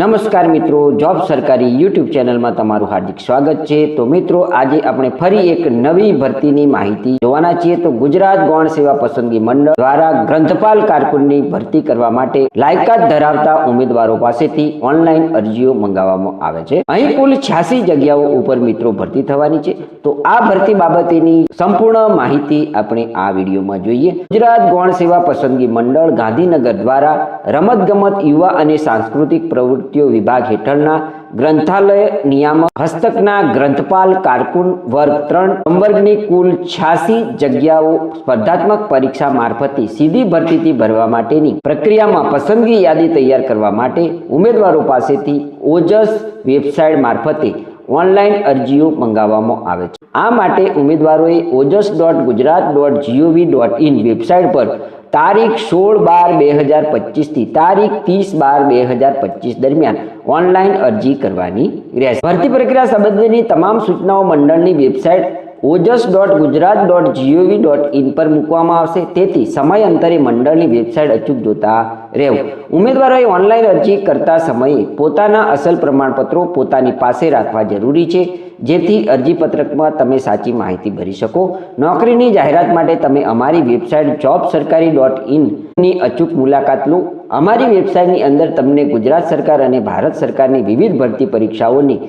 નમસ્કાર મિત્રો, જોબ સરકારી યુટ્યુબ ચેનલમાં તમારું હાર્દિક સ્વાગત છે. તો મિત્રો, આજે આપણે ફરી એક નવી ભરતીની માહિતી જોવાના છીએ. તો ગુજરાત ગૌણ સેવા પસંદગી મંડળ દ્વારા ગ્રંથપાલ કારકુનની ભરતી કરવા માટે લાયકાત ધરાવતા ઉમેદવારો પાસેથી ઓનલાઈન અરજીઓ મંગાવવામાં આવે છે. અહીં કુલ છ્યાસી જગ્યાઓ ઉપર મિત્રો ભરતી થવાની છે. તો આ ભરતી બાબતેની સંપૂર્ણ માહિતી આપણે આ વિડીયોમાં જોઈએ. ગુજરાત ગૌણ સેવા પસંદગી મંડળ ગાંધીનગર દ્વારા રમતગમત યુવા અને સાંસ્કૃતિક પ્રવૃત્તિઓ વિભાગ હેઠળના ગ્રંથાલય, નિયામક, હસ્તકના ગ્રંથપાલ, કારકુન, વર્ગ ત્રણ, સંવર્ગની કુલ છ્યાસી જગ્યાઓ સ્પર્ધાત્મક પરીક્ષા મારફતે સીધી ભરતીથી ભરવા માટેની પ્રક્રિયામાં પસંદગી યાદી તૈયાર કરવા માટે ઉમેદવારો પાસેથી ઓજસ વેબસાઇટ મારફતે ઓનલાઈન અરજીઓ મંગાવવામાં આવે છે. આ માટે ઉમેદવારોએ Ojas dot Gujarat dot GOV dot in website પર તારીખ સોળ બાર બે હજાર પચીસથી તારીખ ત્રીસ બાર બે હજાર પચીસ દરમિયાન ઓનલાઈન અરજી કરવાની રહેશે. ભરતી પ્રક્રિયા સંબંધીની તમામ સૂચનાઓ મંડળની website Ojas dot Gujarat dot GOV dot in પર મૂકવામાં આવશે. તેથી સમય અંતરે મંડળની વેબસાઇટ અચૂક જોતા રહેવું. ઉમેદવારોએ ઓનલાઈન અરજી કરતા સમયે પોતાના અસલ પ્રમાણપત્રો પોતાની પાસે રાખવા જરૂરી છે. જેથી અરજીપત્રકમાં તમે સાચી માહિતી ભરી શકો. નોકરીની જાહેરાત માટે તમે અમારી વેબસાઇટ જોબ સરકારી ડોટ ઇનની અચૂક મુલાકાત લો. અમારી વેબસાઇટની અંદર તમને ગુજરાત સરકાર અને ભારત સરકારની વિવિધ ભરતી પરીક્ષાઓની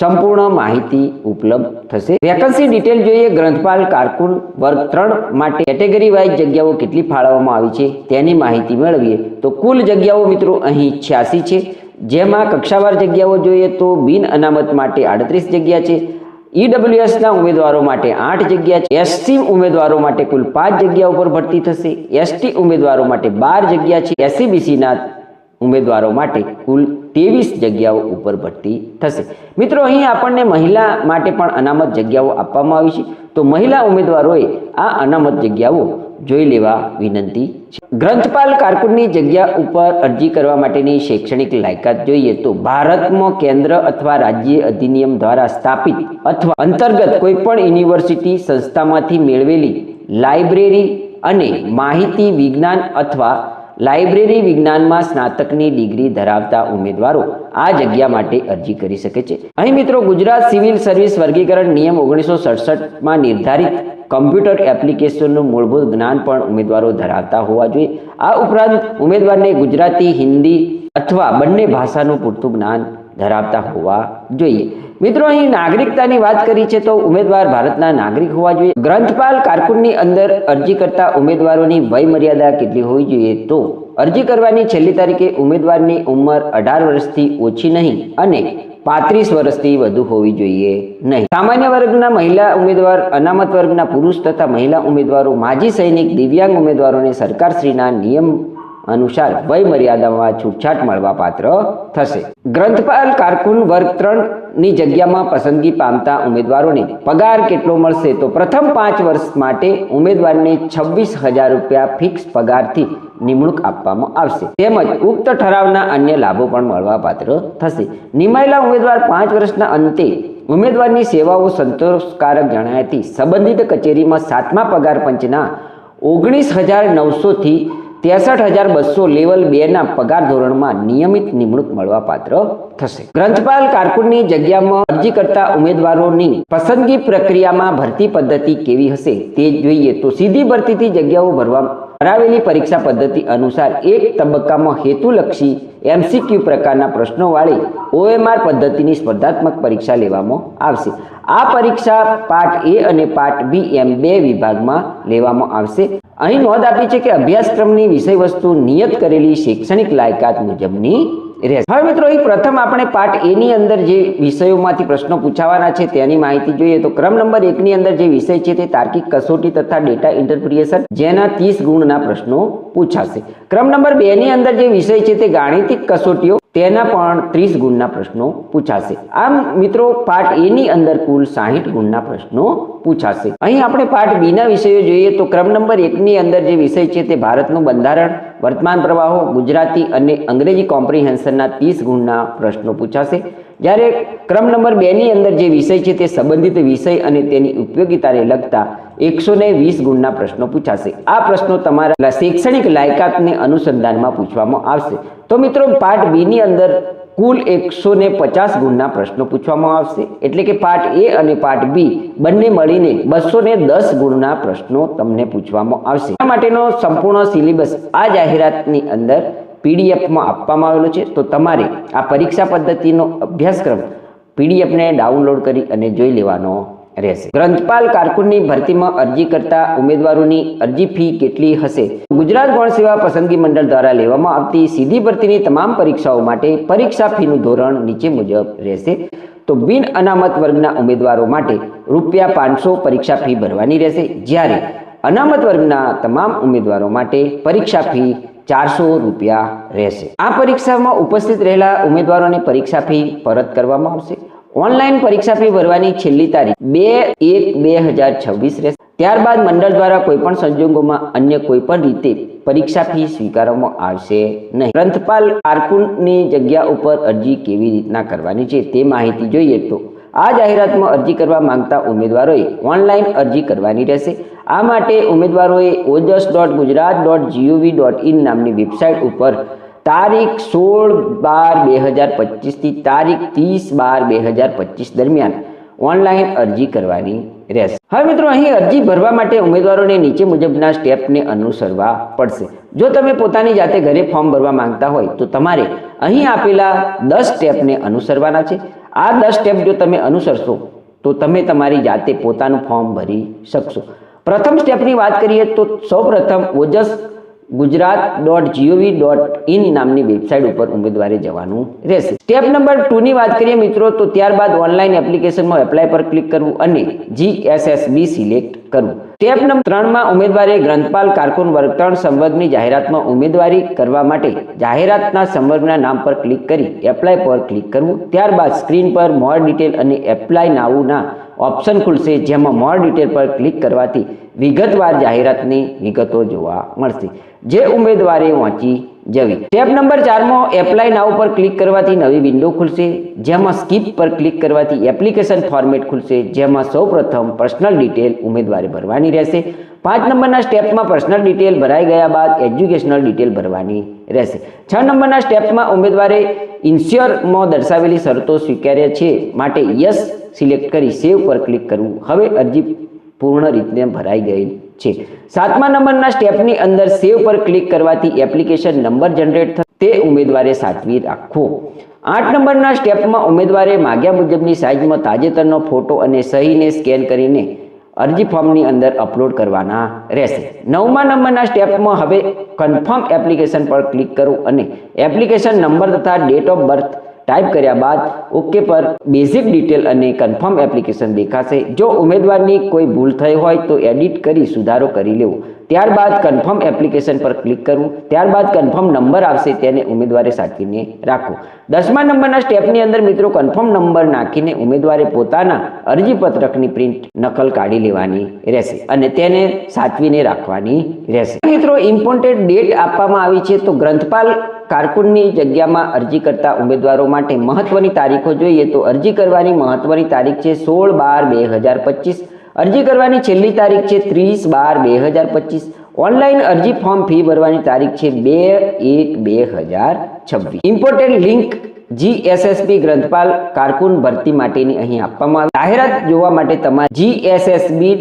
સંપૂર્ણ માહિતી ઉપલબ્ધ થશે. વેકન્સી ડિટેલ જોઈએ. ગ્રંથપાલ કારકુન, વર્ગ ત્રણ માટે કેટેગરી વાઇઝ જગ્યાઓ કેટલી ફાળવવામાં આવી છે? તેની માહિતી મેળવીએ. તો કુલ જગ્યાઓ મિત્રો અહીં છ્યાસી છે. જેમાં કક્ષાવાર જગ્યાઓ જોઈએ તો બિન અનામત માટે આડત્રીસ જગ્યા છે. ઈડબ્લ્યુએસના ઉમેદવારો માટે આઠ જગ્યા છે. એસસી ઉમેદવારો માટે કુલ પાંચ જગ્યા ઉપર ભરતી થશે. એસટી ઉમેદવારો માટે બાર જગ્યા છે. એસસીબીસીના ઉમેદવારો માટે કુલ ત્રેવીસ જગ્યાઓ ઉપર ભરતી થશે. મિત્રો, અહીં આપણને મહિલા માટે પણ અનામત જગ્યાઓ આપવામાં આવી છે. તો મહિલા ઉમેદવારોએ આ અનામત જગ્યાઓ જોઈ લેવા વિનંતી છે. ગ્રંથપાલ કારકુનની જગ્યા ઉપર અરજી કરવા માટેની શૈક્ષણિક લાયકાત જોઈએ તો ભારતમાં કેન્દ્ર અથવા રાજ્ય અધિનિયમ દ્વારા સ્થાપિત અથવા અંતર્ગત કોઈપણ યુનિવર્સિટી સંસ્થામાંથી મેળવેલી લાઇબ્રેરી અને માહિતી વિજ્ઞાન અથવા લાઇબ્રેરી વિજ્ઞાનમાં સ્નાતકની ડિગ્રી ધરાવતા ઉમેદવારો આ જગ્યા માટે અરજી કરી શકે છે. અહીં મિત્રો ગુજરાત સિવિલ સર્વિસ વર્ગીકરણ નિયમ ઓગણીસો સડસઠમાં નિર્ધારિત કમ્પ્યુટર એપ્લિકેશનનું મૂળભૂત જ્ઞાન પણ ઉમેદવારો ધરાવતા હોવા જોઈએ. આ ઉપરાંત ઉમેદવારને ગુજરાતી, હિન્દી અથવા બંને ભાષાનું પૂરતું જ્ઞાન ધરાવતા હોવા જોઈએ. મિત્રો, અહીં નાગરિકતાની વાત કરી છે તો ઉમેદવાર ભારતના નાગરિક હોવા જોઈએ. ગ્રંથપાલ કારકુનની અંદર અરજી કરતા ઉમેદવારોની વય મર્યાદા કેટલી હોવી જોઈએ તો અરજી કરવાની છેલ્લી તારીખે ઉમેદવારની ઉંમર અઢાર વર્ષથી ઓછી નહીં અને પાંત્રીસ વર્ષથી વધુ હોવી જોઈએ નહીં. સામાન્ય વર્ગના મહિલા ઉમેદવાર, અનામત વર્ગના પુરુષ તથા મહિલા ઉમેદવારો, માજી સૈનિક, દિવ્યાંગ ઉમેદવારોને સરકારશ્રીના નિયમ અનુસાર વય મર્યાદામાં છૂટછાટ મળવા પાત્ર થશે. ગ્રંથપાલ કારકુન વર્ગ ત્રણની જગ્યામાં પસંદગી પામતા ઉમેદવારોને પગાર કેટલો મળશે તો પ્રથમ પાંચ વર્ષ માટે ઉમેદવારને છવ્વીસ હજાર રૂપિયા ફિક્સ પગારથી નિમણૂક આપવામાં આવશે. તેમજ ઉક્ત ઠરાવના અન્ય લાભો પણ મળવા પાત્ર થશે. નિમાયેલા ઉમેદવાર પાંચ વર્ષના અંતે ઉમેદવારની સેવાઓ સંતોષકારક જણાયાથી સંબંધિત કચેરીમાં સાતમા પગાર પંચના ઓગણીસ હજાર નવસોથી ત્રેસઠ હજાર બસો લેવલ બે ના પગાર ધોરણમાં નિયમિત નિમણૂક મળવા પાત્ર થશે. ગ્રંથપાલ કારકુનની જગ્યામાં અરજી કરતા ઉમેદવારોની પસંદગી પ્રક્રિયામાં ભરતી પદ્ધતિ કેવી હશે તે જોઈએ તો સીધી ભરતીથી જગ્યાઓ ભરવા કરાવેલી પરીક્ષા પદ્ધતિ અનુસાર એક તબક્કામાં હેતુલક્ષી એમસીક્યુ પ્રકારના પ્રશ્નોવાળી ઓએમઆર પદ્ધતિની સ્પર્ધાત્મક પરીક્ષા લેવામાં આવશે. આ પરીક્ષા પાર્ટ એ અને પાર્ટ બી એમ બે વિભાગમાં લેવામાં આવશે. અહીં નોંધ આપી છે કે અભ્યાસક્રમની વિષય વસ્તુ નિયત કરેલી શૈક્ષણિક લાયકાત મુજબની રહેશે હવે મિત્રો, અહીં પ્રથમ આપણે પાઠ એની અંદર જે વિષયોમાંથી પ્રશ્નો પૂછાવાના છે તેની માહિતી જોઈએ. તો ક્રમ નંબર એક ની અંદર જે વિષય છે તે તાર્કિક કસોટી તથા ડેટા ઇન્ટરપ્રિએશન જેના ત્રીસ ગુણના પ્રશ્નો પૂછાશે. ક્રમ નંબર બે ની અંદર જે વિષય છે તે ગાણિતિક કસોટીઓ તેના પણ ત્રીસ ગુણના પ્રશ્નો પૂછાશે. આમ મિત્રો પાર્ટ એ ની અંદર કુલ સાહીઠ ગુણના પ્રશ્નો પૂછાશે. અહીં આપણે પાર્ટ બી ના વિષયો જોઈએ તો ક્રમ નંબર એક ની અંદર જે વિષય છે તે ભારતનું બંધારણ, વર્તમાન પ્રવાહો, ગુજરાતી અને અંગ્રેજી કોમ્પ્રિહેન્શનના ત્રીસ ગુણના પ્રશ્નો પૂછાશે. જ્યારે ક્રમ નંબર બેની અંદર જે વિષય છે તે સંબંધિત વિષય અને તેની ઉપયોગિતાને લગતા એકસો ને વીસ ગુણના પ્રશ્નો પૂછાશે. આ પ્રશ્નો તમારા શૈક્ષણિક લાયકાતને અનુસંધાનમાં પૂછવામાં આવશે. તો મિત્રો પાર્ટ બીની અંદર કુલ એકસો ને પચાસ ગુણના પ્રશ્નો પૂછવામાં આવશે. એટલે કે પાર્ટ એ અને પાર્ટ બી બંને મળીને બસો ને દસ ગુણના પ્રશ્નો તમને પૂછવામાં આવશે. આ માટેનો સંપૂર્ણ સિલેબસ આ જાહેરાતની અંદર પીડીએફમાં આપવામાં આવેલો છે, તો તમારે આ પરીક્ષા પદ્ધતિનો અભ્યાસક્રમ પીડીએફને ડાઉનલોડ કરી અને જોઈ લેવાનો રહેશે. ગ્રંથપાલ કારકુનની ભરતીમાં અરજી કરતા ઉમેદવારોની અરજી ફી કેટલી હશે? ગુજરાત ગૌણ સેવા પસંદગી મંડળ દ્વારા લેવામાં આવતી સીધી ભરતીની તમામ પરીક્ષાઓ માટે પરીક્ષા ફીનું ધોરણ નીચે મુજબ રહેશે. તો બિન અનામત વર્ગના ઉમેદવારો માટે રૂપિયા પાંચસો પરીક્ષા ફી ભરવાની રહેશે. જ્યારે અનામત વર્ગના તમામ ઉમેદવારો માટે પરીક્ષા ફી ચારસો રૂપિયા રહેશે. આ પરીક્ષામાં ઉપસ્થિત રહેલા ઉમેદવારોને પરીક્ષા ફી પરત કરવામાં આવશે. ઓનલાઈન પરીક્ષા ફી ભરવાની છેલ્લી તારીખ બે એક બે હજાર છવ્વીસ રહેશે. ત્યારબાદ મંડળ દ્વારા કોઈપણ સંજોગોમાં અન્ય કોઈપણ રીતે પરીક્ષા ફી સ્વીકારવામાં આવશે નહીં. ગ્રંથપાલ કારકુનની જગ્યા ઉપર અરજી કેવી રીતના કરવાની છે તે માહિતી જોઈએ તો આ જાહેરાતમાં અરજી કરવા માંગતા ઉમેદવારોએ ઓનલાઈન અરજી કરવાની રહેશે. આ માટે ઉમેદવારોએ Ojas dot Gujarat dot GOV dot in નામની વેબસાઇટ ઉપર તારીખ સોળ બાર બે હજાર પચીસથી તારીખ ત્રીસ બાર બે હજાર પચીસ દરમિયાન ઓનલાઈન અરજી કરવાની રહેશે. હવે મિત્રો, અહીં અરજી ભરવા માટે ઉમેદવારોને નીચે મુજબના સ્ટેપને અનુસરવા પડશે. જો તમે પોતાની જાતે ઘરે ફોર્મ ભરવા માંગતા હોય તો તમારે અહીં આપેલા દસ સ્ટેપને અનુસરવાના છે. આ દસ સ્ટેપ જો તમે અનુસરશો, તો તમે તમારી જાતે પોતાનું ફોર્મ ભરી શકશો. પ્રથમ સ્ટેપની વાત કરીએ તો સૌપ્રથમ Ojas Gujarat dot GOV dot in નામની વેબસાઇટ ઉપર ઉમેદવારે જવાનું રહેશે. સ્ટેપ નંબર ટુની વાત કરીએ મિત્રો, તો ત્યારબાદ ઓનલાઈન એપ્લિકેશનમાં એપ્લાય પર ક્લિક કરવું અને જીએસએસબી સિલેક્ટ કરવું. સ્ટેપ નંબર ત્રણમાં ઉમેદવારે ગ્રંથપાલ કારકુન વર્ગ ત્રણ સંવર્ગની જાહેરાતમાં ઉમેદવારી કરવા માટે જાહેરાતના સંવર્ગના નામ પર ક્લિક કરી એપ્લાય પર ક્લિક કરવું. ત્યારબાદ સ્ક્રીન પર મોર ડિટેલ અને એપ્લાય નાઉના ઓપ્શન ખુલશે, જેમાં મોર ડિટેલ પર ક્લિક કરવાથી વિગતવાર જાહેરાતની વિગતો જોવા મળશે. જે ઉમેદવારે વાંચી જવી. સ્ટેપ નંબર ચારમાં એપ્લાય નાવ પર ક્લિક કરવાથી નવી વિન્ડો ખુલશે. જેમાં સ્કીપ પર ક્લિક કરવાથી એપ્લિકેશન ફોર્મેટ ખુલશે. જેમાં સૌપ્રથમ પર્સનલ ડિટેલ ઉમેદવારે ભરવાની રહેશે. પાંચ નંબરના સ્ટેપમાં પર્સનલ ડિટેલ ભરાઈ ગયા બાદ એજ્યુકેશનલ ડિટેલ ભરવાની રહેશે. છ નંબરના સ્ટેપમાં ઉમેદવારે ઇન્સ્યોરમાં દર્શાવેલી શરતો સ્વીકાર્ય છે માટે યસ સિલેક્ટ કરી સેવ પર ક્લિક કરવું. હવે અરજી પૂર્ણ રીતે ભરાઈ ગઈ છે. સાતમા નંબરના સ્ટેપની અંદર સેવ પર ક્લિક કરવાથી એપ્લિકેશન નંબર જનરેટ થશે. તે ઉમેદવારે સાચવી રાખવો આઠ નંબરના સ્ટેપમાં ઉમેદવારે માગ્યા મુજબની સાઇઝમાં તાજેતરનો ફોટો અને સહીને સ્કેન કરીને અરજી ફોર્મની અંદર અપલોડ કરવાના રહેશે. નવમા નંબરના સ્ટેપમાં હવે કન્ફર્મ એપ્લિકેશન પર ક્લિક કરો અને એપ્લિકેશન નંબર તથા ડેટ ઓફ બર્થ ટાઈપ કર્યા બાદ ઓકે પર બેઝિક ડિટેલ અને કન્ફર્મ એપ્લિકેશન દેખાશે. જો ઉમેદવારની કોઈ ભૂલ થઈ હોય તો એડિટ કરી સુધારો કરી લેવો. ત્યારબાદ કન્ફર્મ એપ્લિકેશન પર ક્લિક કરવું. ત્યારબાદ કન્ફર્મ નંબર આવશે તેને ઉમેદવારે સાચવીને રાખવું. દસમા નંબરના સ્ટેપની અંદર મિત્રો કન્ફર્મ નંબર નાખીને ઉમેદવારે પોતાના અરજીપત્રકની પ્રિન્ટ નકલ કાઢી લેવાની રહેશે અને તેને સાચવીને રાખવાની રહેશે. મિત્રો ઇમ્પોર્ટેડ ડેટ આપવામાં આવી છે તો ગ્રંથપાલ કારકુનની જગ્યામાં અરજી કરતા ઉમેદવારો માટે મહત્વની તારીખો જોઈએ તો અરજી કરવાની મહત્વની તારીખ છે સોળ બાર બે હજાર પચીસ. અરજી કરવાની છેલ્લી તારીખ છે ત્રીસ બાર બે હજાર પચીસ. ઓનલાઈન અરજી ફોર્મ ફી ભરવાની તારીખ છે બે એક બે હજાર છવ્વીસ. ઇમ્પોર્ટન્ટ લિંક જીએસએસબી ગ્રંથપાલ કારકુન ભરતી માટેની અહીં આપવામાં આવી. જાહેરાત જોવા માટે તમારે GSSB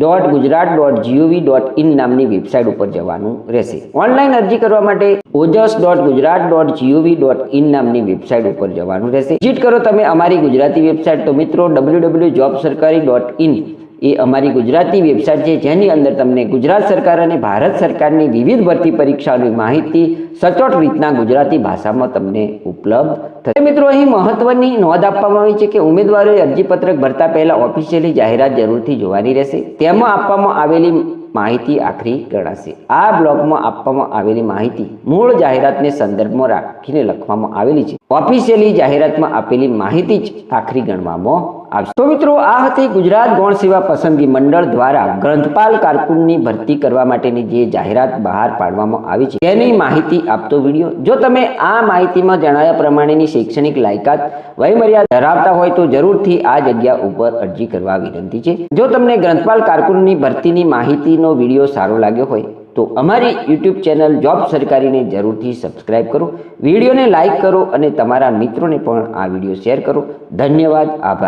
dot Gujarat dot GOV dot in નામની વેબસાઇટ ઉપર જવાનું રહેશે. ઓનલાઈન અરજી કરવા માટે Ojas dot Gujarat dot GOV dot in નામની વેબસાઇટ ઉપર જવાનું રહેશે. વિઝિટ કરો તમે અમારી ગુજરાતી વેબસાઇટ તો મિત્રો W W job Sarkari dot in એ અમારી ગુજરાતી વેબસાઇટ છે, જેની અંદર તમને ગુજરાત સરકાર અને ભારત સરકારની વિવિધ ભરતી પરીક્ષાઓની માહિતી સચોટ રીતના ગુજરાતી ભાષામાં તમને ઉપલબ્ધ થશે. મિત્રો, અહીં મહત્વની નોંધ આપવામાં આવી છે કે ઉમેદવારોએ અરજીપત્રક ભરતા પહેલા ઓફિશિયલી જાહેરાત જરૂરથી જોવાની રહેશે. તેમાં આપવામાં આવેલી માહિતી આખરી ગણાશે. આ બ્લોગમાં આપવામાં આવેલી માહિતી મૂળ જાહેરાતને સંદર્ભમાં રાખીને લખવામાં આવેલી છે. ઓફિશિયલી જાહેરાતમાં આપેલી માહિતી જ આખરી ગણવામાં આવશે તો મિત્રો, આ હતી ગુજરાત ગૌણ સેવા પસંદગી મંડળ દ્વારા ગ્રંથપાલ કારકુનની ભરતી કરવા માટેની જે જાહેરાત બહાર પાડવામાં આવી છે, તેની માહિતી આપતો વીડિયો. જો તમે આ માહિતીમાં જણાવ્યા પ્રમાણેની શૈક્ષણિક લાયકાત વયમર્યાદા ધરાવતા હોય તો જરૂરથી આ જગ્યા ઉપર અરજી કરવા વિનંતી છે. જો તમને ગ્રંથપાલ કારકુનની ભરતીની માહિતીનો વીડિયો સારો લાગ્યો હોય તો અમારી યુટ્યુબ ચેનલ જોબ સરકારીને જરૂરથી સબસ્ક્રાઇબ કરો. વિડીયોને લાઇક કરો અને તમારા મિત્રોને પણ આ વીડિયો શેર કરો. ધન્યવાદ, આભાર.